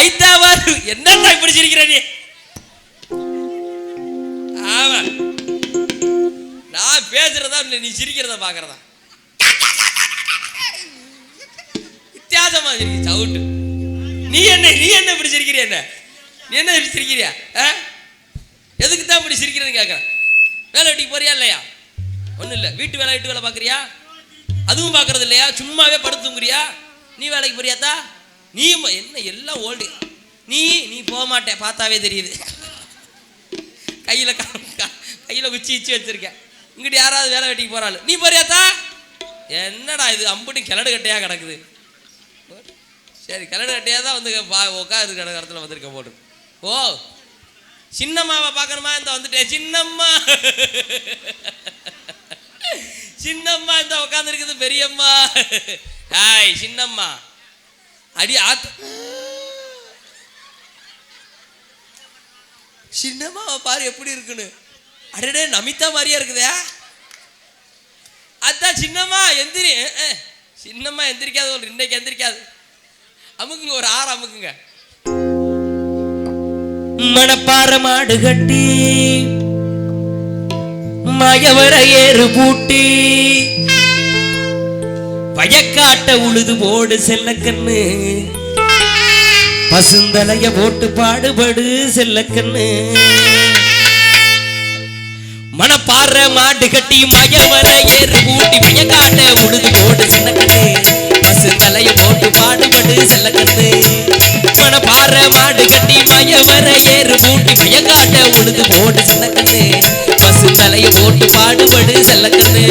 ஐத்தாவது என்னடா இப்படி சிரிக்கிற நீ? ஆமா. நான் பேசுறதா இல்ல நீ சிரிக்கிறத பாக்குறதா? வித்தியாசமா சிரிக்க சவுண்டு. நீ என்ன நீ என்ன இப்படி சிரிக்கிறிய என்ன? நீ என்ன இப்படி சிரிக்கிறியா? ஆ? எதுக்கு தான் இப்படி சிரிக்கிறேன்னு கேட்குறேன் வேலை வெட்டிக்கு போறியா இல்லையா? ஒன்றும் இல்லை. வீட்டு வேலை வீட்டு வேலை பார்க்குறியா அதுவும் பார்க்குறது இல்லையா? சும்மாவே படுத்துங்கிறியா நீ வேலைக்கு போறியாத்தா நீ என்ன எல்லாம் ஓல்டு நீ நீ போக மாட்டேன் பார்த்தாவே தெரியுது. கையில் கையில் குச்சி இச்சி வச்சுருக்கேன். இங்கிட்டு யாராவது வேலை வெட்டிக்கு போகிறாள் நீ போறியாத்தா என்னடா இது அம்புட்டு கிளடு கட்டையா கிடக்குது. சரி கிளடு கட்டையாக தான் வந்து பா உட்காந்து கிடக்க இடத்துல வந்திருக்க போட்டு. ஓ சின்னம்மாவை பார்க்கணுமா? இந்த வந்துட்டேன் சின்னம்மா. சின்னம்மா இந்த உட்காந்துருக்குது பெரியம்மா. ஹாய் சின்னம்மா. அடி ஆத்த சின்னமாவை பாரு எப்படி இருக்குன்னு. அடடே நமிதா மாதிரியா இருக்குதே. அதான் சின்னம்மா எந்திரி அஹ், சின்னம்மா எந்திரிக்காது ஒரு இன்னைக்கு எந்திரிக்காது. அமுக்குங்க ஒரு ஆறு அமுக்குங்க. மணப்பாற மாடு கட்டி மயவர ஏறு பூட்டி வயக்காட்ட உழுது போடு செல்ல கண்ணு பசுந்தலைய போட்டு பாடுபடு செல்ல கண்ணு மனப்பாற மாட்டு கட்டி மயவர ஏறு கூட்டி வயக்காட்ட உழுது போடு செல்ல கண்ணு பசுந்தலைய போட்டு பாடுபடு செல்ல கண்ணு மனப்பாற மாடு கட்டி மயவர ஏறு கூட்டி வயக்காட்ட உழுது போடு செல்ல கண்ணு பசுந்தலைய போட்டு பாடுபடு செல்ல கண்ணு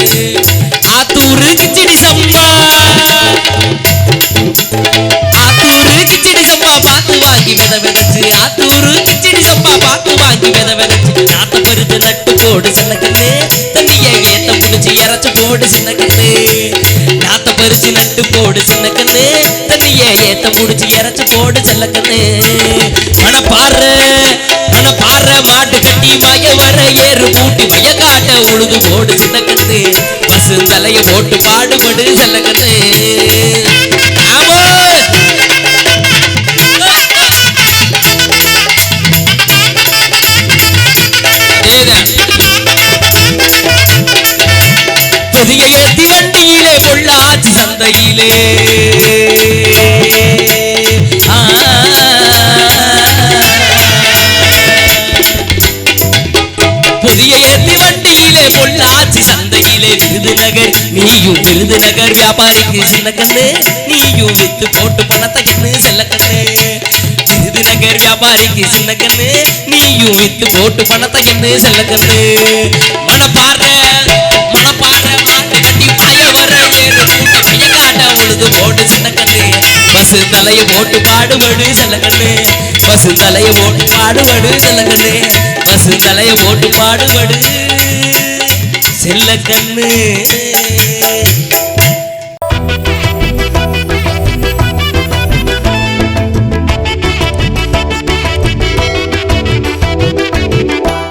வித விதச்சு ஆத்தூரு கிச்சடி சப்பா பார்த்து வாங்கி வித விதச்சு நாத்த பருத்து நட்டு போடு சின்ன கண்ணு தண்ணிய ஏத்த புடிச்சு இறச்சு போடு சின்ன கண்ணு நாத்த பறிச்சு நட்டு போடு சின்ன கண்ணு தண்ணிய ஏத்த முடிச்சு இறச்சு போடு செல்ல கண்ணு மன பாரு மாட்டு கட்டி மய வர ஏறு பூட்டி காட்ட உழுது போடு சின்ன கண்ணு பசு தலைய போட்டு பாடுபடு செல்ல சந்தையிலே புதிய ஏத்தி வண்டியிலே பொள்ளாச்சி சந்தையிலே விருதுநகர். நீயும் விருதுநகர் வியாபாரிக்கு சின்ன கண்ணு நீயும் வித்து போட்டு பணத்தை கண்ணு செல்ல கண்ணு விருதுநகர் வியாபாரிக்கு சின்ன கண்ணு நீயும் வித்து போட்டு பணத்தை கண்ணு செல்ல கண்ணு பசுந்தலைய தலைய போட்டு பாடுபடு செல்ல பசுந்தலைய பசு போட்டு பாடுபடு செல்ல பசுந்தலைய பசு போட்டு பாடுபடு செல்ல கண்ணு